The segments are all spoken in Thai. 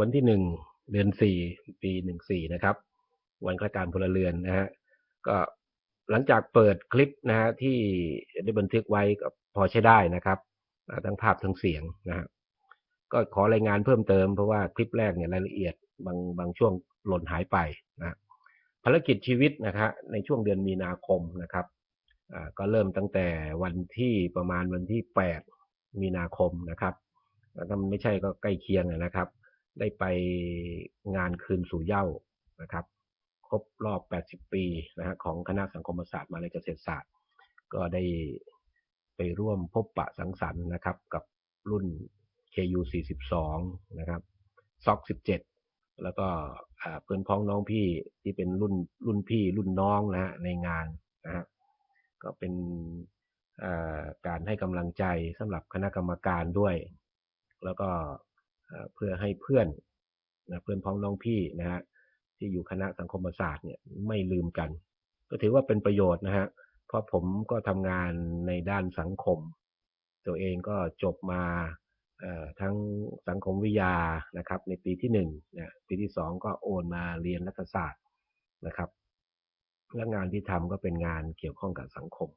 วันที่หนึ่งเดือนสี่ปีหนึ่งสี่นะครับ วันข้าการพลเรือนนะฮะก็หลังจากเปิดคลิปนะฮะที่ได้บันทึกไว้ก็พอใช้ได้นะครับทั้งภาพทั้งเสียงนะฮะก็ขอรายงานเพิ่มเติมเพราะว่าคลิปแรกเนี่ยรายละเอียดบางบางช่วงหล่นหายไปนะภารกิจชีวิตนะครับในช่วงเดือนมีนาคมนะครับอ่าก็เริ่มตั้งแต่วันที่ประมาณวันที่แปดมีนาคมนะครับถ้ามันไม่ใช่ก็ใกล้เคียงนะครับ ได้ไปงานคืนสู่เย้านะครับ ครบรอบ 80 ปีนะฮะของคณะสังคมศาสตร์มาวิทยาลัยเกษตรศาสตร์ ก็ได้ไปร่วมพบปะสังสรรค์นะครับกับรุ่น KU 42นะครับซอก17 แล้วก็เพื่อนพ้องน้องพี่ที่เป็นรุ่นรุ่นพี่รุ่นน้องนะฮะในงานนะฮะก็เป็นการให้กำลังใจสำหรับคณะกรรมการด้วย แล้วก็ เพื่อให้เพื่อนนะเพื่อนพ้องน้องพี่นะฮะที่อยู่คณะสังคมศาสตร์เนี่ยไม่ลืมกัน ก็ถือว่าเป็นประโยชน์นะฮะเพราะผมก็ทำงานในด้านสังคม ตัวเองก็จบมาทั้งสังคมวิทยานะครับ ในปีที่หนึ่งนะปีที่สองก็โอนมาเรียนรัฐศาสตร์นะครับ และงานที่ทำก็เป็นงานเกี่ยวข้องกับสังคม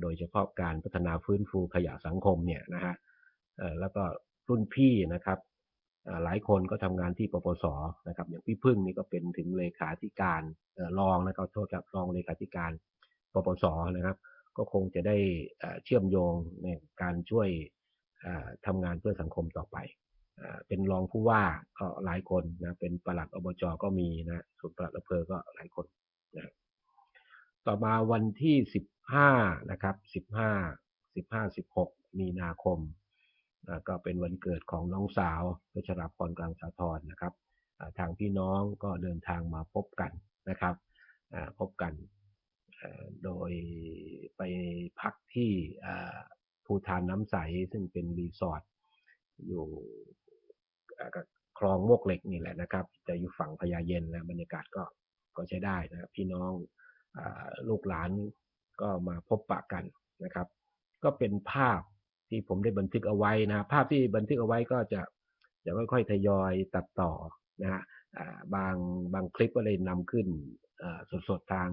โดยเฉพาะการพัฒนาฟื้นฟูขยะสังคมเนี่ยนะฮะแล้วก็ รุ่นพี่นะครับหลายคนก็ทำงานที่ปปสนะครับ อย่างพี่พึ่งนี่ก็เป็นถึงเลขาธิการเอ่อรองนะครับโทษครับรองเลขาธิการปปสนะครับ ก็คงจะได้เชื่อมโยงในการช่วยเอ่อทำงานเพื่อสังคมต่อไป เป็นรองผู้ว่าก็หลายคนนะเป็นประหลัดอบจก็มีนะส่วนประหลัดอำเภอก็หลายคนนะต่อมาวันที่สิบห้านะครับสิบห้าสิบห้าสิบหกมีนาคม ก็เป็นวันเกิดของน้องสาวพัชราพรกลางสาธรนะครับทางพี่น้องก็เดินทางมาพบกันนะครับพบกันโดยไปพักที่ภูทานน้ำใส ซึ่งเป็นรีสอร์ทอยู่กับคลองโมกเหล็กนี่แหละนะครับ จะอยู่ฝั่งพญาเย็นนะบรรยากาศก็ก็ใช้ได้นะครับ พี่น้องอลูกหลานก็มาพบปะกันนะครับ ก็เป็นภาพ ที่ผมได้บันทึกเอาไว้นะภาพที่บันทึกเอาไว้ก็จะจะค่อยๆทยอยตัดต่อนะฮะบางบางคลิปก็เลยนำขึ้นสดๆทาง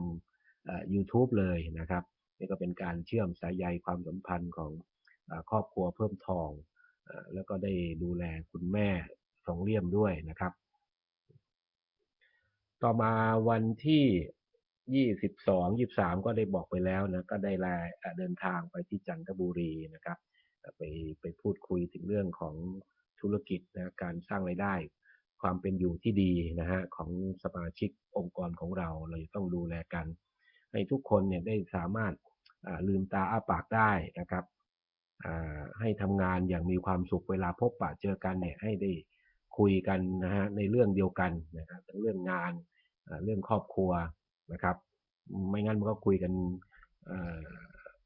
YouTube เลยนะครับนี่ก็เป็นการเชื่อมสายใยความสัมพันธ์ของครอบครัวเพิ่มทองอแล้วก็ได้ดูแลคุณแม่สองเลี่ยมด้วยนะครับ ต่อมาวันที่ยี่สิบสองยี่สามก็ได้บอกไปแล้วนะก็ได้ลเอ่อเดินทางไปที่จันทบุรีนะครับ ไปไปพูดคุยถึงเรื่องของธุรกิจนะการสร้างรายได้ ความเป็นอยู่ที่ดีนะฮะของสมาชิกองค์กรของเราเราจะต้องดูแลกัน ให้ทุกคนเนี่ยได้สามารถลืมตาอ้าปากได้นะครับให้ทำงานอย่างมีความสุขเวลาพบปะเจอกันเนี่ยให้ได้คุยกันนะฮะในเรื่องเดียวกันนะครับทั้งเรื่องงานเรื่องครอบครัวนะครับ ไม่งั้นมันก็คุยกัน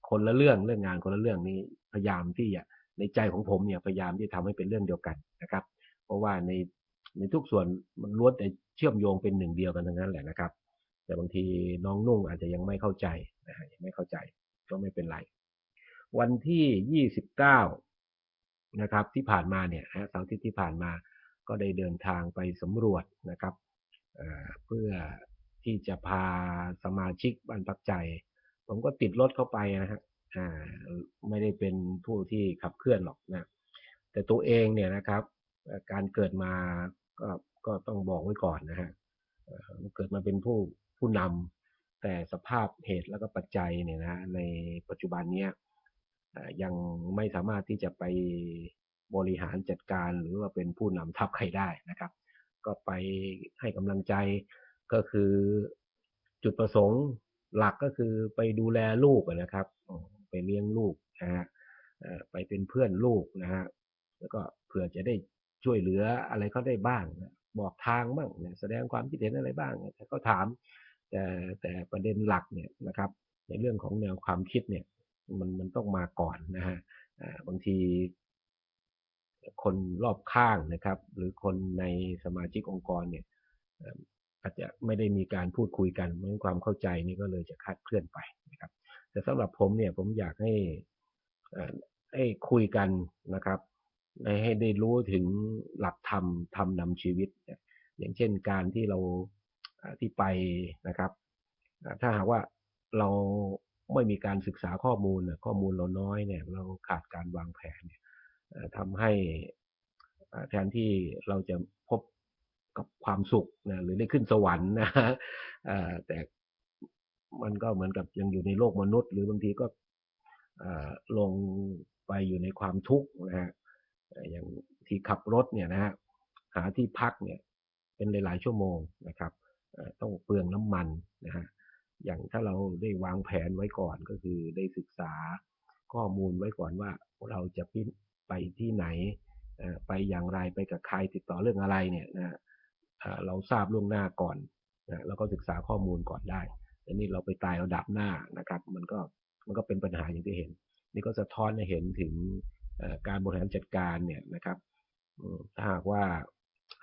คนละเรื่องเรื่องงานคนละเรื่องนี้ พยายามที่จะในใจของผมเนี่ยพยายามที่ทำให้เป็นเรื่องเดียวกันนะครับ เพราะว่าในในทุกส่วนมันล้วนแต่เชื่อมโยงเป็นหนึ่งเดียวกันทั้งนั้นแหละนะครับ แต่บางทีน้องนุ่งอาจจะยังไม่เข้าใจนะฮะยังไม่เข้าใจก็ไม่เป็นไร วันที่ยี่สิบเก้านะครับที่ผ่านมาเนี่ยนะเสาร์ทิตย์ที่ผ่านมาก็ได้เดินทางไปสำรวจนะครับเพื่อที่จะพาสมาชิกบ้านพักใจ ผมก็ติดรถเข้าไปนะฮะ ไม่ได้เป็นผู้ที่ขับเคลื่อนหรอกนะแต่ตัวเองเนี่ยนะครับ การเกิดมาก็ก็ต้องบอกไว้ก่อนนะฮะเกิดมาเป็นผู้ผู้นำแต่สภาพเหตุแล้วก็ปัจจัยเนี่ยนะในปัจจุบันเนี้ยยังไม่สามารถที่จะไปบริหารจัดการหรือว่าเป็นผู้นำทัพใครได้นะครับ ก็ไปให้กำลังใจก็คือจุดประสงค์หลักก็คือไปดูแลลูกนะครับ เลี้ยงลูกนะฮะไปเป็นเพื่อนลูกนะฮะแล้วก็เผื่อจะได้ช่วยเหลืออะไรเขาได้บ้างนะบอกทางบ้างนี่ยแสดงความคิดเห็นอะไรบ้างนี่ยถ้าเขาถาม แต่แต่ประเด็นหลักเนี่ยนะครับ ในเรื่องของแนวความคิดเนี่ย มันมันต้องมาก่อนนะฮะบางทีคนรอบข้างนะครับ หรือคนในสมาชิกองค์กรเนี่ยอาจจะไม่ได้มีการพูดคุยกันเพราะฉะนั้นความเข้าใจนี่ก็เลยจะคลาดเคลื่อนไปนะครับ แต่สำหรับผมเนี่ยผมอยากให้ให้คุยกันนะครับ ให้ได้รู้ถึงหลักธรรมธรรมนำชีวิต อย่างเช่นการที่เราที่ไปนะครับ ถ้าหากว่าเราไม่มีการศึกษาข้อมูลข้อมูลเราน้อยเนี่ย เราขาดการวางแผนทำให้แทนที่เราจะพบกับความสุขนะหรือได้ขึ้นสวรรค์นะแต่ มันก็เหมือนกับยังอยู่ในโลกมนุษย์ หรือบางทีก็ลงไปอยู่ในความทุกข์นะฮะอย่างที่ขับรถเนี่ยนะฮะหาที่พักเนี่ยเป็นหลายๆชั่วโมงนะครับต้องเปลืองน้ำมันนะฮะอย่างถ้าเราได้วางแผนไว้ก่อนก็คือได้ศึกษาข้อมูลไว้ก่อนว่าเราจะไปที่ไหนไปอย่างไรไปกับใครติดต่อเรื่องอะไรเนี่ยนะเราทราบล่วงหน้าก่อนนะแล้วก็ศึกษาข้อมูลก่อนได้ แต่นี่เราไปตายเระดับหน้านะครับ มันก็มันก็เป็นปัญหาอย่างที่เห็น นี่ก็สะท้อนให้เห็นถึงการบริหารจัดการเนี่ยนะครับถ้าหากว่า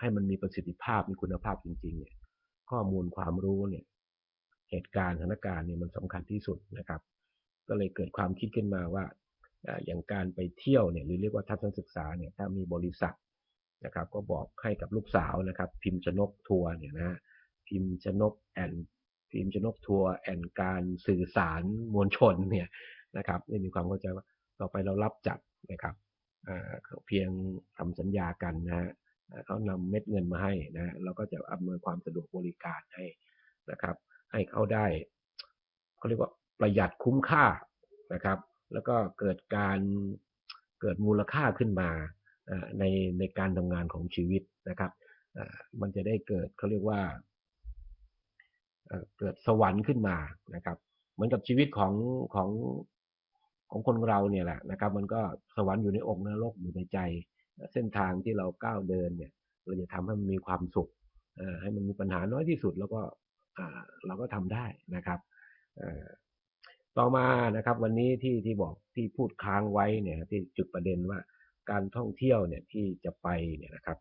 ให้มันมีประสิทธิภาพมีคุณภาพจริง ๆ เนี่ยข้อมูลความรู้เนี่ยเหตุการณ์สถานการณ์เนี่ยมันสำคัญที่สุดนะครับ ก็เลยเกิดความคิดขึ้นมาว่าอย่างการไปเที่ยวเนี่ยหรือเรียกว่าทัศนศึกษาเนี่ยถ้ามีบริษัทนะครับ ก็บอกให้กับลูกสาวนะครับ พิมพ์ชนกทัวร์เนี่ยนะพิมพ์ชนกแอน พิมพ์ชนกทัวร์แอนการสื่อสารมวลชนเนี่ยนะครับไม่มีความเข้าใจว่าต่อไปเรารับจัดนะครับเพียงทำสัญญากันนะฮะเขานำเม็ดเงินมาให้นะเราก็จะอำนวยความสะดวกบริการให้นะครับ ให้เขาได้เขาเรียกว่าประหยัดคุ้มค่านะครับ แล้วก็เกิดการเกิดมูลค่าขึ้นมาในในการทำงานของชีวิตนะครับมันจะได้เกิดเขาเรียกว่า เกิดสวรรค์ขึ้นมานะครับ เหมือนกับชีวิตของของของคนเราเนี่ยแหละนะครับ มันก็สวรรค์อยู่ในอกนรกอยู่ในใจ เส้นทางที่เราก้าวเดินเนี่ย เราจะทำให้มันมีความสุขให้มันมีปัญหาน้อยที่สุดแล้วก็เราก็ทำได้นะครับต่อมานะครับ วันนี้ที่ที่บอกที่พูดค้างไว้เนี่ยที่จุดประเด็นว่าการท่องเที่ยวเนี่ยที่จะไปเนี่ยนะครับ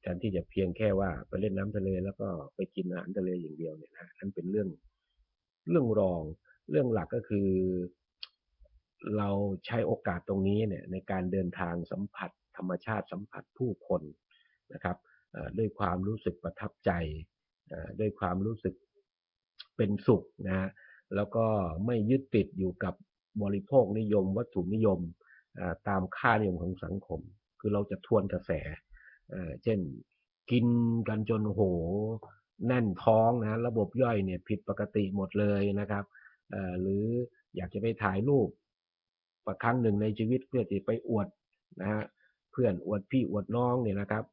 แทนที่จะเพียงแค่ว่าไปเล่นน้ำทะเลแล้วก็ไปกินอาหารทะเลอย่างเดียวเนี่ยนะนั่นเป็นเรื่องเรื่องรองเรื่องหลักก็คือ เราใช้โอกาสตรงนี้เนี่ยในการเดินทางสัมผัส ธรรมชาติสัมผัสผู้คนนะครับด้วยความรู้สึกประทับใจด้วยความรู้สึกเป็นสุขนะฮะแล้วก็ไม่ยึดติดอยู่กับบริโภคนิยม วัตถุนิยมตามค่านิยมของสังคม คือเราจะทวนกระแส เช่นกินกันจนโหแน่นท้องนะระบบย่อยเนี่ยผิดปกติหมดเลยนะครับหรืออยากจะไปถ่ายรูปประครั้งหนึ่งในชีวิตเพื่อจะไปอวดนะฮะเพื่อนอวดพี่อวดน้องเนี่ยนะครับ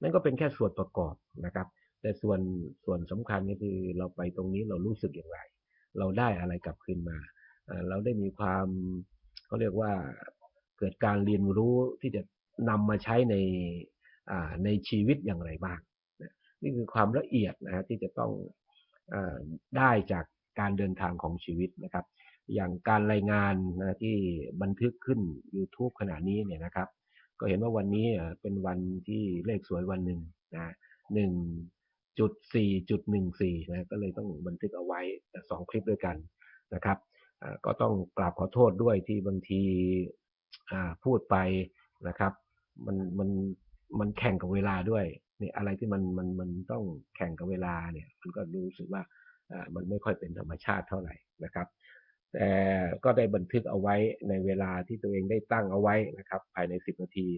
นั่นก็เป็นแค่ส่วนประกอบนะครับ แต่ส่วนส่วนสำคัญก็คือเราไปตรงนี้เรารู้สึกอย่างไร เราได้อะไรกลับคืนมา เราได้มีความเขาเรียกว่าเกิดการเรียนรู้ที่จะนำมาใช้ใน ในชีวิตอย่างไรบ้างนี่คือความละเอียดนะที่จะต้องอได้จากการเดินทางของชีวิตนะครับ อย่างการรายงานนะที่บันทึกขึ้น YouTube ขณะนี้เนี่ยนะครับ ก็เห็นว่าวันนี้เป็นวันที่เลขสวยวันหนึ่งนะหนึ่งจุดสี่จุดหนึ่งสี่นะก็เลยต้องบันทึกเอาไว้สองคลิปด้วยกันนะครับก็ต้องกราบขอโทษด้วยที่บางทีพูดไปนะครับ มันมัน มันแข่งกับเวลาด้วยเนี่ยอะไรที่มันมันมันต้องแข่งกับเวลาเนี่ยมันก็รู้สึกว่าอ่ามันไม่ค่อยเป็นธรรมชาติเท่าไหร่นะครับ แต่ก็ได้บันทึกเอาไว้ในเวลาที่ตัวเองได้ตั้งเอาไว้นะครับ ภายในสิบนาที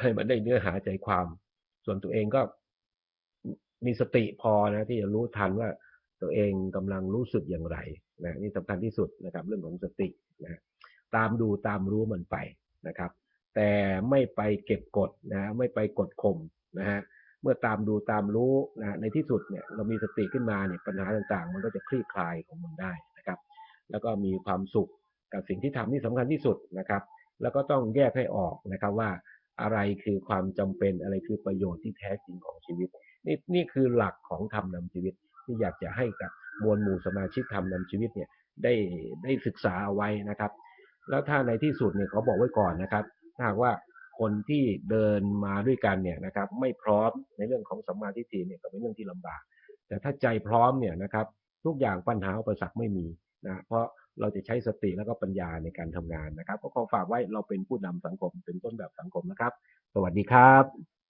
ให้มันได้เนื้อหาใจความ ส่วนตัวเองก็มีสติพอนะที่จะรู้ทันว่าตัวเองกำลังรู้สึกอย่างไรนะนี่สำคัญที่สุดนะครับ เรื่องของสตินะตามดูตามรู้มันไปนะครับ แต่ไม่ไปเก็บกดนะไม่ไปกดข่มนะฮะเมื่อตามดูตามรู้นะในที่สุดเนี่ยเรามีสติขึ้นมาเนี่ยปัญหาต่างๆ มันก็จะคลี่คลายของมันได้นะครับ แล้วก็มีความสุขกับสิ่งที่ทำนี่สำคัญที่สุดนะครับ แล้วก็ต้องแยกให้ออกนะครับว่าอะไรคือความจำเป็นอะไรคือประโยชน์ที่แท้จริงของชีวิต นี่นี่คือหลักของธรรมนำชีวิตที่อยากจะให้กับมวลหมู่สมาชิกธรรมนำชีวิตเนี่ยได้ได้ศึกษาเอาไว้นะครับ แล้วถ้าในที่สุดเนี่ยเขาบอกไว้ก่อนนะครับ ถ้าหากว่าคนที่เดินมาด้วยกันเนี่ยนะครับ ไม่พร้อมในเรื่องของสัมมาทิฏฐิเนี่ยก็เป็นเรื่องที่ลำบาก แต่ถ้าใจพร้อมเนี่ยนะครับ ทุกอย่างปัญหาอุปสรรคไม่มีนะเพราะเราจะใช้สติแล้วก็ปัญญาในการทำงานนะครับ ก็ขอฝากไว้เราเป็นผู้นำสังคมเป็นต้นแบบสังคมนะครับ สวัสดีครับ